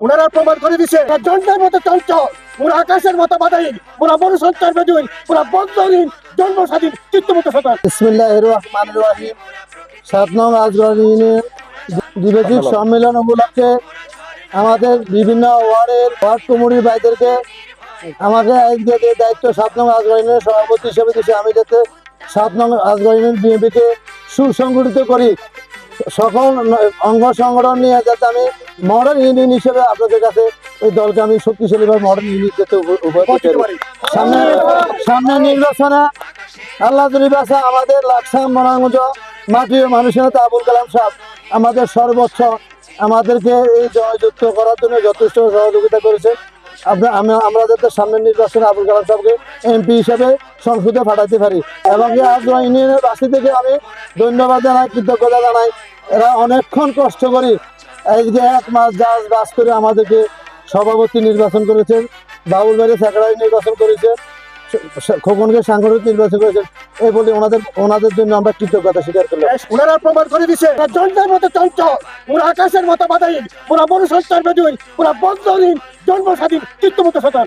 ওনারা প্রমাণ করে দিছে জন্মের মতো চঞ্চল ওরা আকাশের মতো বাদাই ওরা মনুসন্তার বেদুই ওরা বন্ধহীন জন্ম স্বাধীন চিত্তমতো সতান বিসমিল্লাহ রহমান রহিম। সাত নং আজগর ইউনিয়ন সম্মেলন উপলক্ষে আমাদের বিভিন্ন ওয়ার্ডের ওয়ার্ড কমিটির ভাইদেরকে আমাকে দায়িত্ব সাত নং আজগর ইউনিয়নের সভাপতি হিসেবে দিয়েছে। আমি যাতে সাত নং আজগর ইউনিয়ন বিএনপিকে সুসংগঠিত করি। সকল অঙ্গ সংগঠন নিয়ে যাতে আমি মডার্ন ইউনিয়ন হিসেবে আপনাদের কাছে ওই দলকে আমি শক্তিশালীভাবে মডার্ন ইউনিয়ন যাতে সামনে সামনে নির্বাচনে আল্লাহ বাসা আমাদের লাকসাম মনাগঞ্জ মাটি ও মানুষের নেতা আবুল কালাম সাহেব আমাদের সর্বোচ্চ আমাদেরকে এই জয়যুক্ত করার জন্য যথেষ্ট সহযোগিতা করেছে আমরা যাতে সামনের নির্বাচনে আবুল কালাম সাহেবকে এমপি হিসেবে সংসদে পাঠাতে পারি। এবং আজরা ইউনিয়নের বাসী থেকে আমি ধন্যবাদ জানাই, কৃতজ্ঞতা জানাই। এরা অনেকক্ষণ কষ্ট করি আজকে এক মাস যাস বাস করে আমাদেরকে সভাপতি নির্বাচন করেছেন বাবুল বাড়ি সেক্রেটারি নির্বাচন করেছে খোকনকে সাংগঠনিক নির্বাচন করেছেন, এই বলে ওনাদের ওনাদের জন্য আমরা কৃতজ্ঞতা স্বীকার করলাম। ওনারা প্রমাণ করে দিছে জন্মের মতো চঞ্চল ওরা আকাশের মতো বাধাহীন, ওরা মনুসন্তার বেদুই ওরা বন্ধহীন জন্ম স্বাধীন চিত্তমতো সতান